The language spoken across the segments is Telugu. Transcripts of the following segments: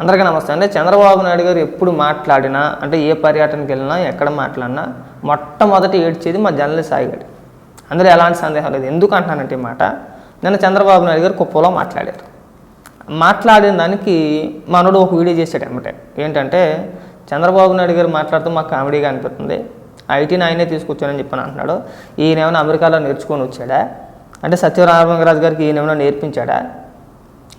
అందరికీ నమస్తే అండి. చంద్రబాబు నాయుడు గారు ఎప్పుడు మాట్లాడినా అంటే ఏ పర్యటనకి వెళ్ళినా ఎక్కడ మాట్లాడినా మొట్టమొదటి ఏడ్చేది మా జర్నలిస్ట్ సాయిగాడు. అందులో ఎలాంటి సందేహం లేదు. ఎందుకు అంటున్నానంటే ఈ మాట నిన్న చంద్రబాబు నాయుడు గారు కుప్పలో మాట్లాడారు. మాట్లాడిన దానికి మనోడు ఒక వీడియో చేశాడు అనమాట ఏంటంటే చంద్రబాబు నాయుడు గారు మాట్లాడుతూ మాకు కామెడీగా అనిపిస్తుంది. ఐటీని ఆయనే తీసుకొచ్చానని చెప్పని అంటున్నాడు. ఈయన ఏమైనా అమెరికాలో నేర్చుకొని వచ్చాడా? అంటే సత్యనారాయణరాజు గారికి ఈయన ఏమైనా నేర్పించాడా?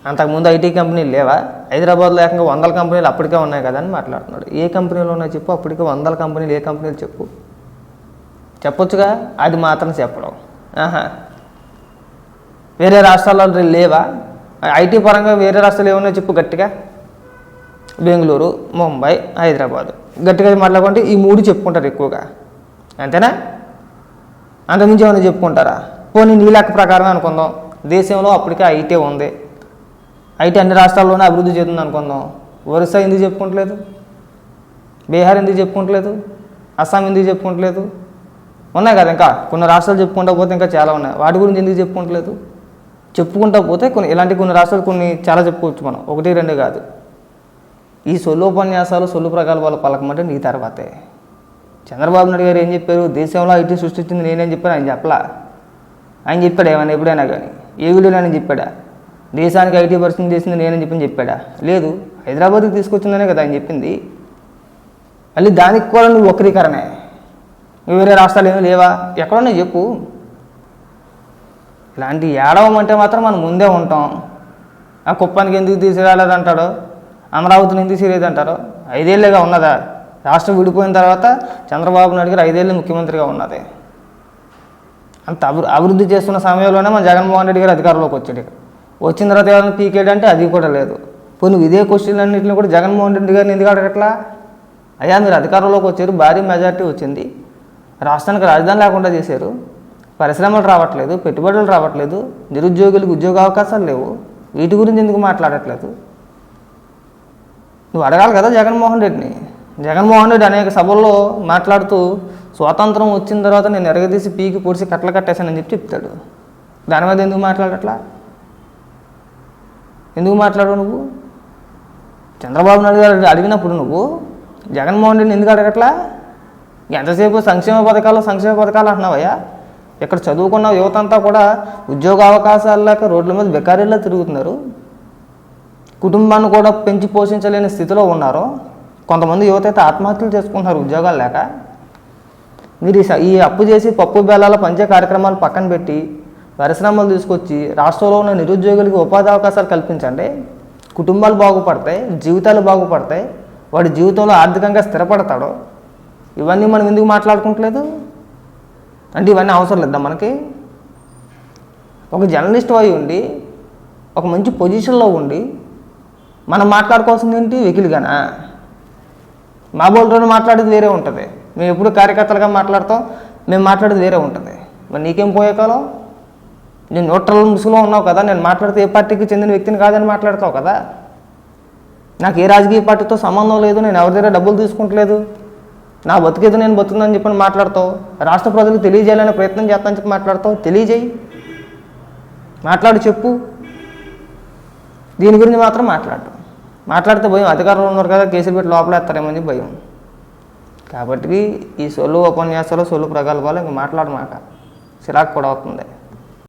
అంతకుముందు ఐటీ కంపెనీలు లేవా? హైదరాబాద్లో ఏకంగా వందల కంపెనీలు అప్పటికే ఉన్నాయి కదా అని మాట్లాడుతున్నాడు. ఏ కంపెనీలు ఉన్నాయో చెప్పు? అప్పటికే వందల కంపెనీలు ఏ కంపెనీలు చెప్పు? చెప్పొచ్చుగా? అది మాత్రం చెప్పడం. ఆహా. వేరే రాష్ట్రాల్లో లేవా? ఐటీ పరంగా వేరే రాష్ట్రాలు ఏమన్నా చెప్పు గట్టిగా? బెంగళూరు ముంబై హైదరాబాద్. గట్టిగా మాట్లాడుకుంటే ఈ మూడు చెప్పుకుంటారు ఎక్కువగా. అంతేనా? అంతకుమించి ఏమైనా చెప్పుకుంటారా? పోనీ నీ లెక్క ప్రకారం అనుకుందాం. దేశంలో అప్పటికే ఐటీ ఉంది. ఐటీ అన్ని రాష్ట్రాల్లోనే అభివృద్ధి చెందుతుంది అనుకుందాం. ఒరిస్సా ఎందుకు చెప్పుకుంటలేదు? బీహార్ ఎందుకు చెప్పుకుంటలేదు? అస్సాం ఎందుకు చెప్పుకుంటలేదు? ఉన్నాయి కదా ఇంకా. కొన్ని రాష్ట్రాలు చెప్పుకుంటా పోతే ఇంకా చాలా ఉన్నాయి. వాటి గురించి ఎందుకు చెప్పుకుంటలేదు? చెప్పుకుంటా పోతే కొన్ని ఇలాంటి కొన్ని రాష్ట్రాలు కొన్ని చాలా చెప్పుకోవచ్చు మనం. ఒకటి రెండు కాదు. ఈ సొల్లు ఉపన్యాసాలు సొల్లు ప్రకల్పాలు పలకమంటే నీ తర్వాతే. చంద్రబాబు నాయుడు గారు ఏం చెప్పారు? దేశంలో ఐటీ సృష్టించింది నేనేం చెప్పాను. ఆయన చెప్పలా. ఆయన చెప్పాడు ఏమైనా ఎప్పుడైనా కానీ. ఏ వీడియోలో ఆయన చెప్పాడా? దేశానికి ఐటీ పరిస్థితి చేసింది నేనని చెప్పని చెప్పాడా? లేదు హైదరాబాద్కి తీసుకొచ్చిందనే కదా ఆయన చెప్పింది. మళ్ళీ దానికి కూడా నువ్వు వక్రీకరణే. నువ్వు వేరే రాష్ట్రాలు ఏమీ లేవా? ఎక్కడున్నాయి చెప్పు. ఇలాంటి ఏడవమంటే మాత్రం మనం ముందే ఉంటాం. ఆ కుప్పానికి ఎందుకు తీసుకురాలేదంటాడో అమరావతిని ఎందుకు తీసిరేది అంటారు? ఐదేళ్ళేగా ఉన్నదా? రాష్ట్రం విడిపోయిన తర్వాత చంద్రబాబు నాయుడు గారు ఐదేళ్ళు ముఖ్యమంత్రిగా ఉన్నది. అంత అభి అభివృద్ధి చేస్తున్న సమయంలోనే మన జగన్మోహన్ రెడ్డి గారు అధికారంలోకి వచ్చాడు వచ్చిన తర్వాత ఏమైనా పీకేడ్ అంటే అది కూడా లేదు. పోనీ ఇదే క్వశ్చన్ అన్నింటిని కూడా జగన్మోహన్ రెడ్డి గారిని ఎందుకు అడగట్లా అయ్యా మీరు అధికారంలోకి వచ్చారు భారీ మెజార్టీ వచ్చింది. రాష్ట్రానికి రాజధాని లేకుండా చేశారు. పరిశ్రమలు రావట్లేదు పెట్టుబడులు రావట్లేదు నిరుద్యోగులకు ఉద్యోగ అవకాశాలు లేవు. వీటి గురించి ఎందుకు మాట్లాడట్లేదు? నువ్వు అడగాలి కదా జగన్మోహన్ రెడ్డిని. జగన్మోహన్ రెడ్డి అనేక సభల్లో మాట్లాడుతూ స్వాతంత్రం వచ్చిన తర్వాత నేను ఎరగదీసి పీకి పొడిసి కట్టలు కట్టేశానని చెప్పి చెప్తాడు. దాని మీద ఎందుకు మాట్లాడట్లా? ఎందుకు మాట్లాడవు నువ్వు? చంద్రబాబు నాయుడు గారు అడిగినప్పుడు నువ్వు జగన్మోహన్ రెడ్డిని ఎందుకు అడగట్లా? ఎంతసేపు సంక్షేమ పథకాలు సంక్షేమ పథకాలు అంటున్నావయ్యా? ఇక్కడ చదువుకున్న యువత అంతా కూడా ఉద్యోగ అవకాశాలు లేక రోడ్ల మీద బెకారీల్లో తిరుగుతున్నారు. కుటుంబాన్ని కూడా పెంచి పోషించలేని స్థితిలో ఉన్నారు కొంతమంది యువత అయితే ఆత్మహత్యలు చేసుకుంటున్నారు ఉద్యోగాలు లేక. మీరు ఈ అప్పు చేసి పప్పు బెల్లాల పంచే కార్యక్రమాలు పక్కన పెట్టి పరిశ్రమలు తీసుకొచ్చి రాష్ట్రంలో ఉన్న నిరుద్యోగులకు ఉపాధి అవకాశాలు కల్పించండి. కుటుంబాలు బాగుపడతాయి జీవితాలు బాగుపడతాయి వాడి జీవితంలో ఆర్థికంగా స్థిరపడతాడు. ఇవన్నీ మనం ఎందుకు మాట్లాడుకుంటలేదు? అంటే ఇవన్నీ అవసరం లేదా మనకి? ఒక జర్నలిస్ట్ అయి ఉండి ఒక మంచి పొజిషన్లో ఉండి మనం మాట్లాడుకోవాల్సింది ఏంటి? వెకిలిగానా? మా బోల్డ్రోని మాట్లాడేది వేరే ఉంటుంది. మేము ఎప్పుడు కార్యకర్తలుగా మాట్లాడతాం మేము మాట్లాడేది వేరే ఉంటుంది. మరి నీకేం పోయే కాలం? నేను న్యూట్రల్ ముసుగులో ఉన్నావు కదా నేను మాట్లాడితే ఏ పార్టీకి చెందిన వ్యక్తిని కాదని మాట్లాడతావు కదా? నాకు ఏ రాజకీయ పార్టీతో సంబంధం లేదు నేను ఎవరి దగ్గర డబ్బులు తీసుకుంటలేదు. నా బతికేది నేను బతుకుందని చెప్పని మాట్లాడతావు. రాష్ట్ర ప్రజలకు తెలియజేయాలనే ప్రయత్నం చేస్తానని చెప్పి మాట్లాడతావు. తెలియజేయి. మాట్లాడు చెప్పు. దీని గురించి మాత్రం మాట్లాడు. మాట్లాడితే భయం. అధికారంలో ఉన్నారు కదా కేసులు పెట్టి లోపలేస్తారేమని భయం. కాబట్టి ఈ సొల్లు ఉపన్యాసాలు సొల్లు ప్రగల్భాలు ఇంక మాట్లాడమాక చిరాకు కూడా అవుతుంది